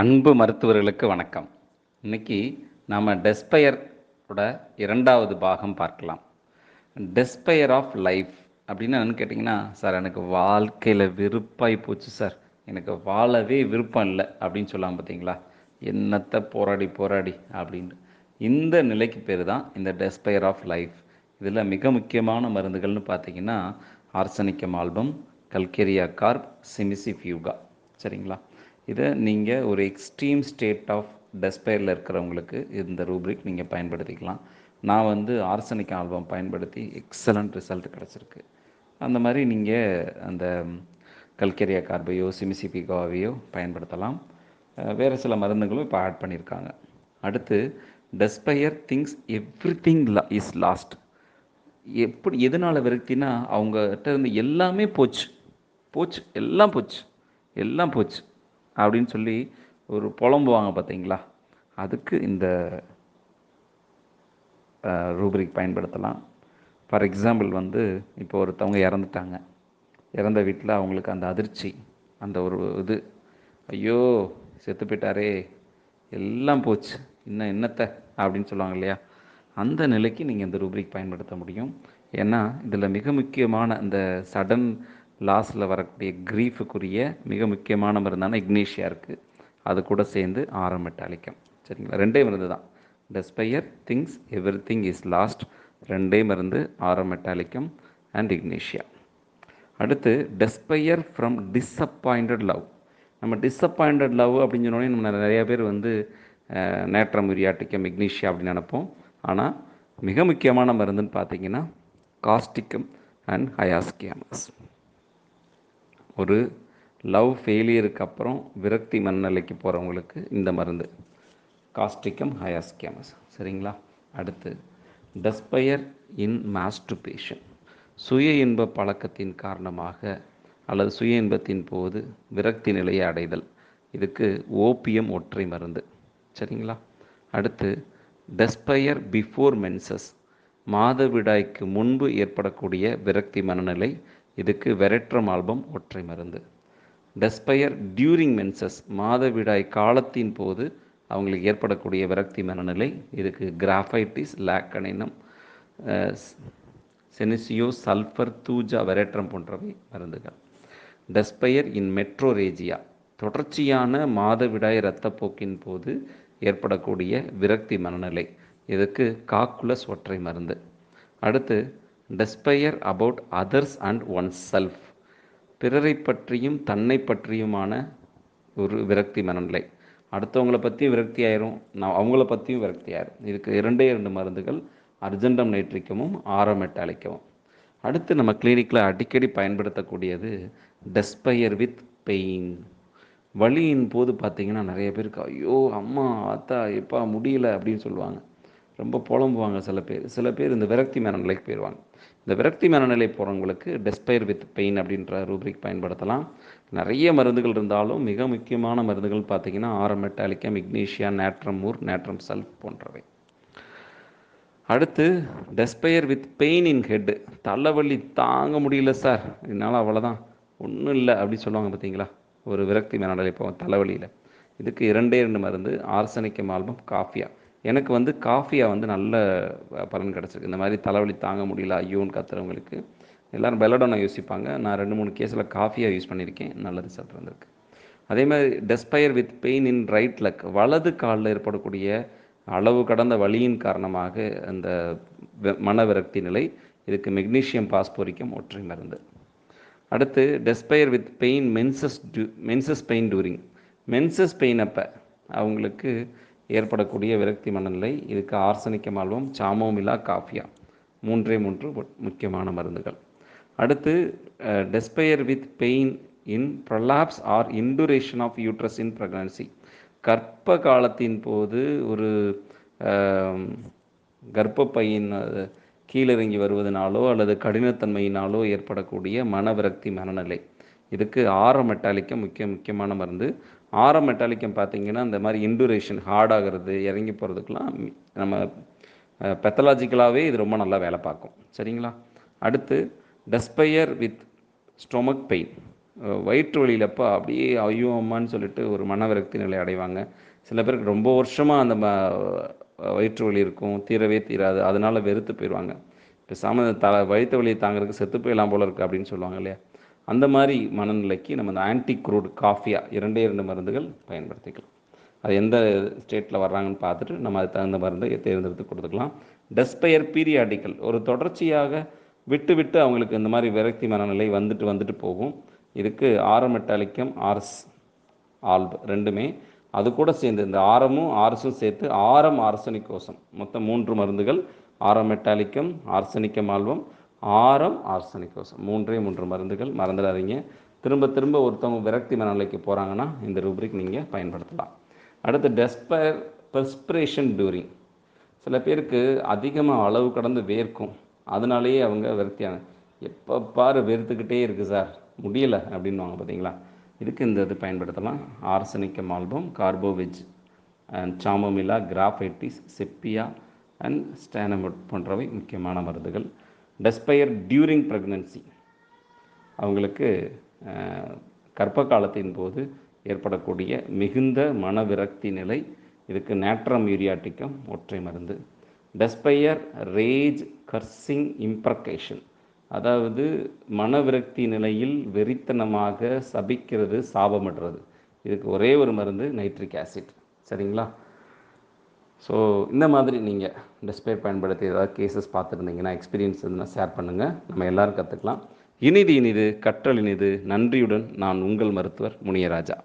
அன்பு மருத்துவர்களுக்கு வணக்கம். இன்னைக்கு நாம் டெஸ்பயரோட இரண்டாவது பாகம் பார்க்கலாம். டெஸ்பயர் ஆஃப் லைஃப் அப்படின்னு என்னன்னு கேட்டிங்கன்னா சார் எனக்கு வாழ்க்கையில் வெறுப்பாய் போச்சு சார். எனக்கு வாழவே விருப்பம் இல்லை அப்படின்னு சொல்லலாம் பார்த்தீங்களா என்னத்தை போராடி போராடி அப்படின்னு. இந்த நிலைக்கு பேர் தான் இந்த டெஸ்பயர் ஆஃப் லைஃப் இதில் மிக முக்கியமான மருந்துகள்னு பார்த்தீங்கன்னா arsenicum album calcarea carb cimicifuga சரிங்களா? இதை நீங்கள் ஒரு எக்ஸ்ட்ரீம் ஸ்டேட் ஆஃப் டெஸ்பயரில் இருக்கிறவங்களுக்கு இந்த ரூப்ரிக் நீங்கள் பயன்படுத்திக்கலாம். நான் வந்து ஆர்சனிக் ஆல்பம் பயன்படுத்தி எக்ஸலண்ட் ரிசல்ட் கிடச்சிருக்கு. அந்த மாதிரி நீங்கள் அந்த கல்கேரியா கார்பையோ சிமிசிபிகாவையோ பயன்படுத்தலாம். வேறு சில மருந்துகளும் இப்போ ஆட் பண்ணியிருக்காங்க அடுத்து despair things everything is lost எப்படி எதனால் விரக்தினா அவங்ககிட்ட இருந்து எல்லாமே போச்சு. போச்சு எல்லாம் போச்சு. எல்லாம் போச்சு. அப்படின்னு சொல்லி ஒரு புலம்புவாங்க பார்த்தீங்களா? அதுக்கு இந்த ரூபரிக் பயன்படுத்தலாம். ஃபார் எக்ஸாம்பிள் வந்து இப்போ ஒருத்தவங்க இறந்துட்டாங்க. இறந்த வீட்டில் அவங்களுக்கு அந்த அதிர்ச்சி அந்த ஒரு இது ஐயோ செத்து போயிட்டாரே எல்லாம் போச்சு இன்னும் என்னத்தை அப்படின்னு சொல்லுவாங்க இல்லையா? அந்த நிலைக்கு நீங்கள் இந்த ரூப்ரிக் பயன்படுத்த முடியும். ஏன்னா இதில் மிக முக்கியமான இந்த சடன் லாஸில் வரக்கூடிய க்ரீஃபுக்குரிய மிக முக்கியமான மருந்தான இக்னீஷியா இருக்குது அது கூட சேர்ந்து ஆரம் மெட்டாலிக்கம். சரிங்களா? ரெண்டே மருந்து தான். Despair things every thing is lost ரெண்டே மருந்து ஆரம் மெட்டாலிக்கம் அண்ட் இக்னீஷியா. அடுத்து டெஸ்பயர் ஃப்ரம் டிஸப்பாயிண்டட் லவ் நம்ம டிஸப்பாயிண்டட் லவ் அப்படின்னு சொன்னோடனே நம்ம நிறையா பேர் வந்து நேற்றம் யுரியாட்டிக்கம் இக்னீஷியா அப்படின்னு நினைப்போம். ஆனால் மிக முக்கியமான மருந்துன்னு பார்த்தீங்கன்னா காஸ்டிக்கம் அண்ட் ஹயாஸ்கியாமஸ் ஒரு லவ் ஃபெயிலியருக்கு அப்புறம் விரக்தி மனநிலைக்கு போகிறவங்களுக்கு இந்த மருந்து. காஸ்டிக்கம் ஹயாஸ்கேமஸ் சரிங்களா? அடுத்து டஸ்பயர் இன் மாஸ்டுபேஷன். சுய இன்ப பழக்கத்தின் காரணமாக அல்லது சுய இன்பத்தின் போது விரக்தி நிலையை அடைதல். இதுக்கு ஓபியம் ஒற்றை மருந்து. சரிங்களா? அடுத்து டெஸ்பயர் பிஃபோர் மென்சஸ். மாதவிடாய்க்கு முன்பு ஏற்படக்கூடிய விரக்தி மனநிலை இதுக்கு வெரட்ரம் ஆல்பம் ஒற்றை மருந்து. டெஸ்பயர் டியூரிங் மென்சஸ் மாதவிடாய் காலத்தின் போது அவங்களுக்கு ஏற்படக்கூடிய விரக்தி மனநிலை இதுக்கு கிராஃபைட்டிஸ் லேக்கனினம் செனிசியோ சல்ஃபர் தூஜா வெரேற்றம் போன்றவை மருந்துகள். டெஸ்பயர் இன் மெட்ரோரேஜியா தொடர்ச்சியான மாதவிடாய் இரத்தப்போக்கின் போது ஏற்படக்கூடிய விரக்தி மனநிலை இதுக்கு காக்குலஸ் ஒற்றை மருந்து. அடுத்து despair about others and oneself பிறரை பற்றியும் தன்னை பற்றியுமான ஒரு விரக்தி மனநிலை. அடுத்தவங்களை பற்றியும் விரக்தி ஆயிரும். நான் அவங்கள பற்றியும் விரக்தி ஆயிரும். இதுக்கு இரண்டே இரண்டு மருந்துகள் அர்ஜென்டம் நைட்ரிக்கமும் அழைக்கவும் அடுத்து நம்ம கிளினிக்கில் அடிக்கடி பயன்படுத்தக்கூடியது டெஸ்பயர் வித் பெயின் வலியின் போது பார்த்தீங்கன்னா நிறைய பேருக்கு ஐயோ அம்மா அத்தா எப்பா முடியல அப்படின்னு சொல்லுவாங்க. ரொம்ப புலம்புவாங்க சில பேர். சில பேர் இந்த விரக்தி மனநிலைக்கு போயிடுவாங்க. இந்த விரக்தி மனநிலை போகிறவங்களுக்கு டெஸ்பயர் வித் பெயின் அப்படின்ற ரூப்ரிக் பயன்படுத்தலாம். நிறைய மருந்துகள் இருந்தாலும் மிக முக்கியமான மருந்துகள் பார்த்தீங்கன்னா aurum metallicum natrum mur natrum self போன்றவை. அடுத்து despair with pain in head தலைவலி தாங்க முடியல சார். என்னால் அவ்வளோதான் ஒன்றும் இல்லை அப்படி சொல்லுவாங்க பார்த்தீங்களா? ஒரு விரக்தி மனநிலை போவோம் தலைவலியில். இதுக்கு இரண்டே இரண்டு மருந்து ஆர்சனிக்கம் ஆல்பம் காஃபியா. எனக்கு வந்து காஃபியா வந்து நல்ல பலன் கிடச்சிருக்கு. இந்த மாதிரி தலைவலி தாங்க முடியல ஐயோன்னு கத்துறவங்களுக்கு. எல்லோரும் பெலடோனா யோசிப்பாங்க. நான் ரெண்டு மூணு கேஸில் காஃபியாக யூஸ் பண்ணியிருக்கேன். நல்ல ரிசல்ட் வந்திருக்கு. அதே மாதிரி despair with pain in right leg வலது காலில் ஏற்படக்கூடிய அளவு கடந்த வலியின் காரணமாக அந்த மன விரக்தி நிலை. இதுக்கு மெக்னீஷியம் பாஸ்போரிக்கம் ஒற்றை மருந்து. அடுத்து despair with pain menses to menses pain during menses pain அப்போ அவங்களுக்கு ஏற்படக்கூடிய விரக்தி மனநிலை இதுக்கு ஆர்சனிக்கம் ஆல்பம் சாமோமிலா காஃபியா. மூன்றே மூன்று முக்கியமான மருந்துகள். அடுத்து despair with pain in prolapse or induration of uterus in pregnancy கர்ப்ப காலத்தின் போது ஒரு கர்ப்பப்பையின் கீழிறங்கி வருவதனாலோ அல்லது கடினத்தன்மையினாலோ ஏற்படக்கூடிய மனவிரக்தி மனநிலை. இதுக்கு ஆர மெட்டாலிக்க முக்கிய முக்கியமான மருந்து. ஆரம் மெட்டாலிக்கம் பார்த்தீங்கன்னா இந்த மாதிரி இன்டுரேஷன் ஹார்ட் ஆகிறது இறங்கி போகிறதுக்கெலாம் நம்ம பெத்தலாஜிக்கலாகவே இது ரொம்ப நல்லா வேலை பார்க்கும். சரிங்களா? அடுத்து டஸ்பயர் வித் ஸ்டொமக் பெயின் வயிற்று வழியிலப்போ அப்படியே ஐயோ அம்மான்னு சொல்லிட்டு ஒரு மனவிரக்தி நிலை அடைவாங்க. சில பேருக்கு ரொம்ப வருஷமாக அந்த ம- வயிற்று வலி இருக்கும் தீரவே தீராது. அதனால வெறுத்து போயிடுவாங்க. பேசாமல் த வயிற்று வலியை தாங்கிறதுக்கு செத்து போயிடலாம் போல இருக்குது அப்படின்னு சொல்லுவாங்க இல்லையா? அந்த மாதிரி மனநிலைக்கு நம்ம இந்த ஆன்டி குரூட் காஃபியா இரண்டே இரண்டு மருந்துகள் பயன்படுத்திக்கலாம். அது எந்த ஸ்டேட்டில் வர்றாங்கன்னு பார்த்துட்டு நம்ம அதுக்கு தகுந்த மருந்தை தேர்ந்தெடுத்து கொடுத்துக்கலாம். டெஸ்பயர் பீரியாடிக்கல் ஒரு தொடர்ச்சியாக விட்டு விட்டு அவங்களுக்கு இந்த மாதிரி விரக்தி மனநிலை வந்துட்டு வந்துட்டு போகும். இதுக்கு ஆரமெட்டாலிக்கம் ஆர்ஸ் ஆல்ப் ரெண்டுமே. அது கூட சேர்ந்து இந்த ஆரமும் ஆர்ஸும் சேர்த்து ஆரம் ஆர்சனிகோசம் மொத்தம் மூன்று மருந்துகள் ஆரம் மெட்டாலிக்கம் ஆர்சனிக்கம் ஆல்பம். ஆரம் ஆர்சனிகோசம் மூன்றே மூன்று மருந்துகள் மறந்துடாதீங்க. திரும்ப திரும்ப ஒருத்தவங்க விரக்தி மனநிலைக்கு போகிறாங்கன்னா இந்த ரூப்ரிக் நீங்கள் பயன்படுத்தலாம். அடுத்து டெஸ்பயர் பெர்ஸ்பிரேஷன் டியூரிங் சில பேருக்கு அதிகமாக அளவு கடந்து வேர்க்கும். அதனாலேயே அவங்க விரக்தியான எப்போ பாரு வெறுத்துக்கிட்டே இருக்குது சார். முடியலை அப்படின்வாங்க பார்த்தீங்களா இதுக்கு இந்த இது பயன்படுத்தலாம். Arsenicum album carbo veg and chamomilla graphites sepia and stannum met போன்றவை முக்கியமான மருந்துகள். டெஸ்பயர் டியூரிங் ப்ரெக்னன்சி அவங்களுக்கு கர்ப்ப காலத்தின் போது ஏற்படக்கூடிய மிகுந்த மனவிரக்தி நிலை இதுக்கு நேட்ரம் யூரியாட்டிக்கம் ஒற்றை மருந்து. டெஸ்பயர் ரேஜ் கர்சிங் இம்ப்ரக்கேஷன் அதாவது மனவிரக்தி நிலையில் வெறித்தனமாக சபிக்கிறது சாபமிடுறது இதுக்கு ஒரே ஒரு மருந்து நைட்ரிக் ஆசிட் சரிங்களா? ஸோ இந்த மாதிரி நீங்கள் டெஸ்பயர் பயன்படுத்தி ஏதாவது கேசஸ் பார்த்துருந்தீங்கன்னா எக்ஸ்பீரியன்ஸ் இருந்தால் ஷேர் பண்ணுங்கள் நம்ம எல்லாரும் கற்றுக்கலாம் இனிது இனிது கற்றல் இனிது. நன்றியுடன் நான் உங்கள் மருத்துவர் முனியராஜா.